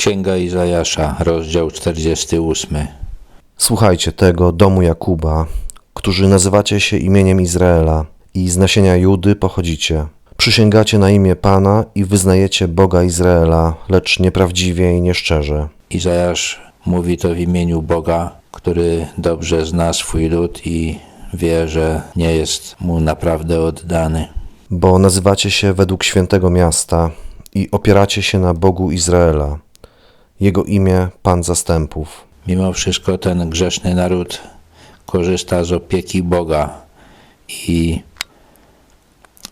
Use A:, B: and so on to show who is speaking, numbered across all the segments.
A: Księga Izajasza, rozdział 48.
B: Słuchajcie tego domu Jakuba, którzy nazywacie się imieniem Izraela i z nasienia Judy pochodzicie. Przysięgacie na imię Pana i wyznajecie Boga Izraela, lecz nieprawdziwie i nieszczerze.
A: Izajasz mówi to w imieniu Boga, który dobrze zna swój lud i wie, że nie jest mu naprawdę oddany.
B: Bo nazywacie się według świętego miasta i opieracie się na Bogu Izraela. Jego imię Pan Zastępów.
A: Mimo wszystko ten grzeszny naród korzysta z opieki Boga i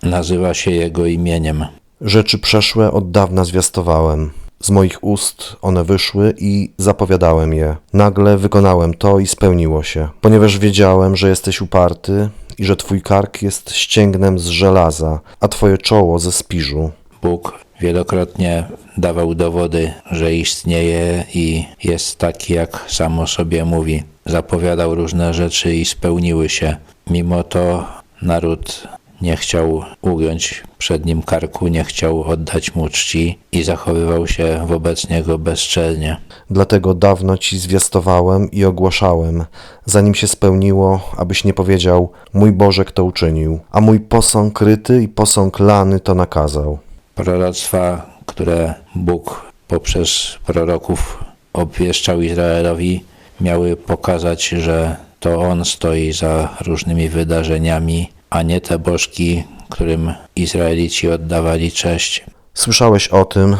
A: nazywa się Jego imieniem.
B: Rzeczy przeszłe od dawna zwiastowałem. Z moich ust one wyszły i zapowiadałem je. Nagle wykonałem to i spełniło się, ponieważ wiedziałem, że jesteś uparty i że twój kark jest ścięgnem z żelaza, a twoje czoło ze spiżu.
A: Bóg wielokrotnie dawał dowody, że istnieje i jest taki, jak sam o sobie mówi. Zapowiadał różne rzeczy i spełniły się. Mimo to naród nie chciał ugiąć przed nim karku, nie chciał oddać mu czci i zachowywał się wobec niego bezczelnie.
B: Dlatego dawno ci zwiastowałem i ogłaszałem, zanim się spełniło, abyś nie powiedział: Mój Boże, kto uczynił, a mój posąg kryty i posąg lany to nakazał.
A: Proroctwa, które Bóg poprzez proroków obwieszczał Izraelowi, miały pokazać, że to On stoi za różnymi wydarzeniami, a nie te bożki, którym Izraelici oddawali cześć.
B: Słyszałeś o tym,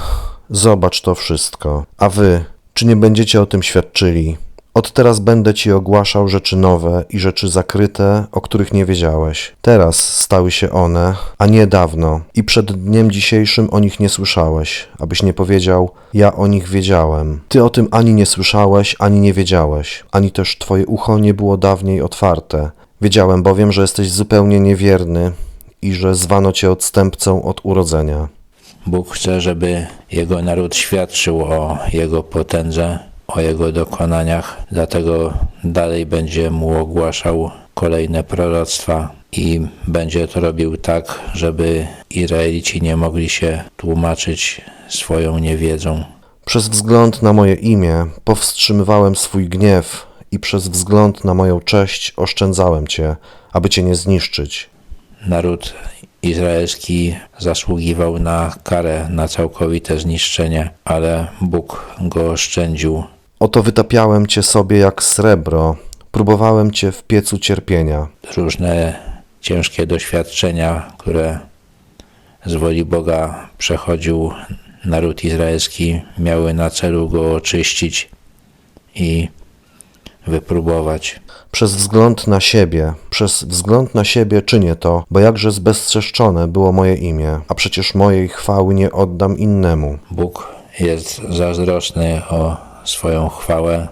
B: zobacz to wszystko. A wy, czy nie będziecie o tym świadczyli? Od teraz będę ci ogłaszał rzeczy nowe i rzeczy zakryte, o których nie wiedziałeś. Teraz stały się one, a nie dawno, i przed dniem dzisiejszym o nich nie słyszałeś, abyś nie powiedział, ja o nich wiedziałem. Ty o tym ani nie słyszałeś, ani nie wiedziałeś, ani też twoje ucho nie było dawniej otwarte. Wiedziałem bowiem, że jesteś zupełnie niewierny i że zwano cię odstępcą od urodzenia.
A: Bóg chce, żeby Jego naród świadczył o Jego potędze, o Jego dokonaniach, dlatego dalej będzie Mu ogłaszał kolejne proroctwa i będzie to robił tak, żeby Izraelici nie mogli się tłumaczyć swoją niewiedzą.
B: Przez wzgląd na moje imię powstrzymywałem swój gniew i przez wzgląd na moją cześć oszczędzałem cię, aby cię nie zniszczyć.
A: Naród izraelski zasługiwał na karę, na całkowite zniszczenie, ale Bóg go oszczędził.
B: Oto wytapiałem cię sobie jak srebro, próbowałem cię w piecu cierpienia.
A: Różne ciężkie doświadczenia, które z woli Boga przechodził naród izraelski, miały na celu go oczyścić i wypróbować.
B: Przez wzgląd na siebie, przez wzgląd na siebie czynię to, bo jakże zbezczeszczone było moje imię, a przecież mojej chwały nie oddam innemu.
A: Bóg jest zazdrosny o swoją chwałę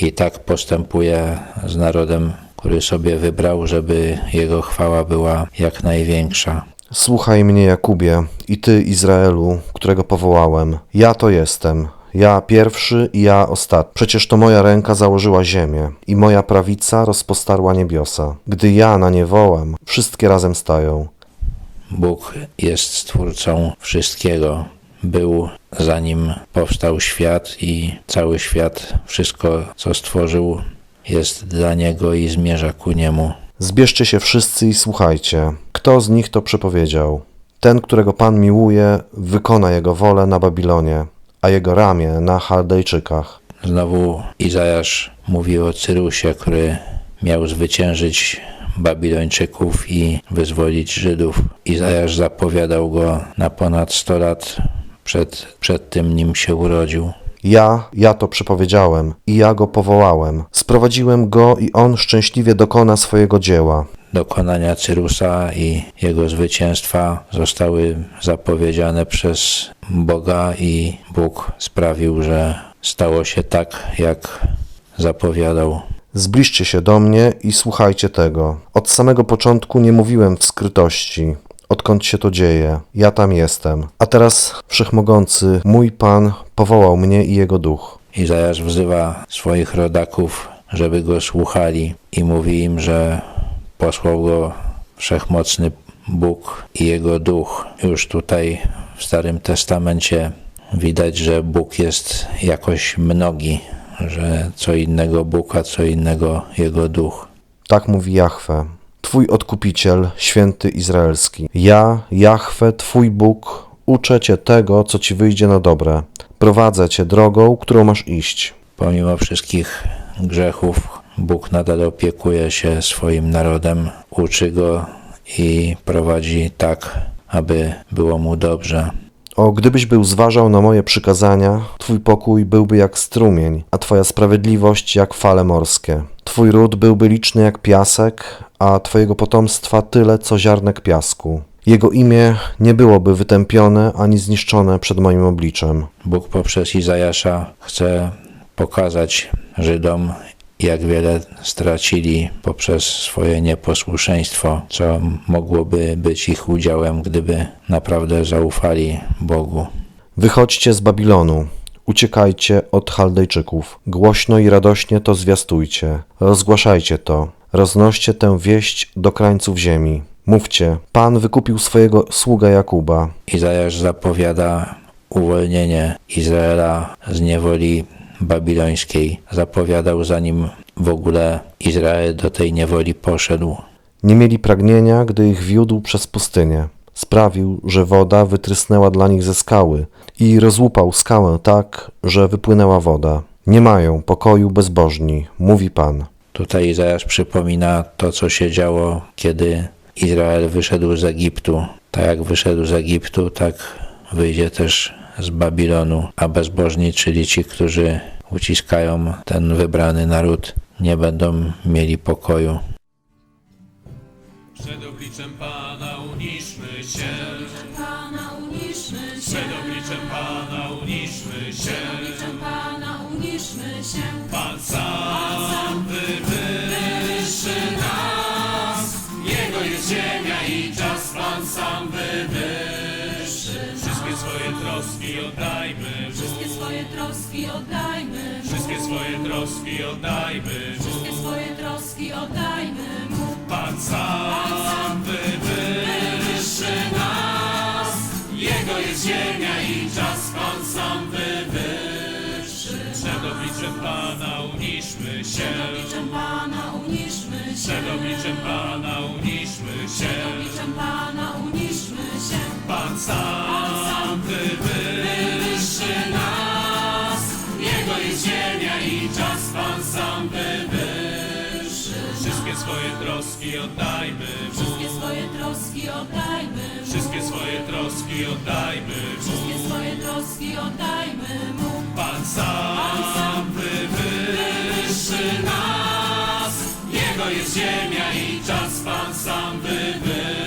A: i tak postępuje z narodem, który sobie wybrał, żeby jego chwała była jak największa.
B: Słuchaj mnie, Jakubie, i ty, Izraelu, którego powołałem. Ja to jestem. Ja pierwszy i ja ostatni. Przecież to moja ręka założyła ziemię i moja prawica rozpostarła niebiosa. Gdy ja na nie wołam, wszystkie razem stają.
A: Bóg jest stwórcą wszystkiego. Był zanim powstał świat i cały świat, wszystko co stworzył, jest dla niego i zmierza ku niemu.
B: Zbierzcie się wszyscy i słuchajcie. Kto z nich to przepowiedział? Ten, którego Pan miłuje, wykona jego wolę na Babilonie, a jego ramię na Chaldejczykach.
A: Znowu Izajasz mówi o Cyrusie, który miał zwyciężyć Babilończyków i wyzwolić Żydów. Izajasz zapowiadał go na ponad 100 lat przed, przed tym, nim się urodził.
B: Ja, ja to przepowiedziałem i ja go powołałem. Sprowadziłem go i on szczęśliwie dokona swojego dzieła.
A: Dokonania Cyrusa i jego zwycięstwa zostały zapowiedziane przez Boga i Bóg sprawił, że stało się tak, jak zapowiadał.
B: Zbliżcie się do mnie i słuchajcie tego. Od samego początku nie mówiłem w skrytości. Odkąd się to dzieje, ja tam jestem. A teraz Wszechmogący, mój Pan, powołał mnie i jego duch.
A: Izajasz wzywa swoich rodaków, żeby go słuchali i mówi im, że posłał go wszechmocny Bóg i jego duch. Już tutaj w Starym Testamencie widać, że Bóg jest jakoś mnogi, że co innego Bóg, a co innego Jego duch.
B: Tak mówi Jahwe, Twój odkupiciel, święty izraelski. Ja, Jahwe, Twój Bóg, uczę Cię tego, co Ci wyjdzie na dobre. Prowadzę Cię drogą, którą masz iść.
A: Pomimo wszystkich grzechów, Bóg nadal opiekuje się swoim narodem, uczy go i prowadzi tak, aby było mu dobrze.
B: O, gdybyś był zważał na moje przykazania, Twój pokój byłby jak strumień, a Twoja sprawiedliwość jak fale morskie. Twój ród byłby liczny jak piasek, a Twojego potomstwa tyle, co ziarnek piasku. Jego imię nie byłoby wytępione ani zniszczone przed moim obliczem.
A: Bóg poprzez Izajasza chce pokazać Żydom, jak wiele stracili poprzez swoje nieposłuszeństwo, co mogłoby być ich udziałem, gdyby naprawdę zaufali Bogu.
B: Wychodźcie z Babilonu, uciekajcie od Chaldejczyków. Głośno i radośnie to zwiastujcie, rozgłaszajcie to, roznoście tę wieść do krańców ziemi. Mówcie, Pan wykupił swojego sługa Jakuba.
A: Izajasz zapowiada uwolnienie Izraela z niewoli babilońskiej. Zapowiadał zanim w ogóle Izrael do tej niewoli poszedł.
B: Nie mieli pragnienia, gdy ich wiódł przez pustynię. Sprawił, że woda wytrysnęła dla nich ze skały i rozłupał skałę tak, że wypłynęła woda. Nie mają pokoju bezbożni, mówi Pan.
A: Tutaj Izajasz przypomina to, co się działo, kiedy Izrael wyszedł z Egiptu. Tak jak wyszedł z Egiptu, tak wyjdzie też z Babilonu, a bezbożni, czyli ci, którzy uciskają ten wybrany naród, nie będą mieli pokoju.
C: Przed obliczem Pana uniszmy się.
D: Pana uniszmy się,
C: Przed obliczem Pana uniszmy się.
D: obliczem Pana uniszmy się.
C: Pan troski oddajmy Mu. Wszystkie swoje troski oddajmy
D: Wszystkie
C: Mu.
D: swoje troski oddajmy Mu.
C: Pan sam wywyższy nas. Jego jest ziemia i czas Pan sam wywyższy. Przed obliczem Pana uniszmy się.
D: Obliczem Pana uniszmy się.
C: Przed obliczem Pana uniszmy się.
D: Obliczem Pana uniszmy się.
C: Pan sam Wszystkie swoje troski oddajmy Mu. Wszystkie swoje troski oddajmy Mu.
D: Wszystkie swoje troski oddajmy Mu.
C: Wszystkie swoje troski oddajmy Mu.
D: Pan sam, wywyższy nas. Jego jest ziemia i czas. Pan sam wywyższy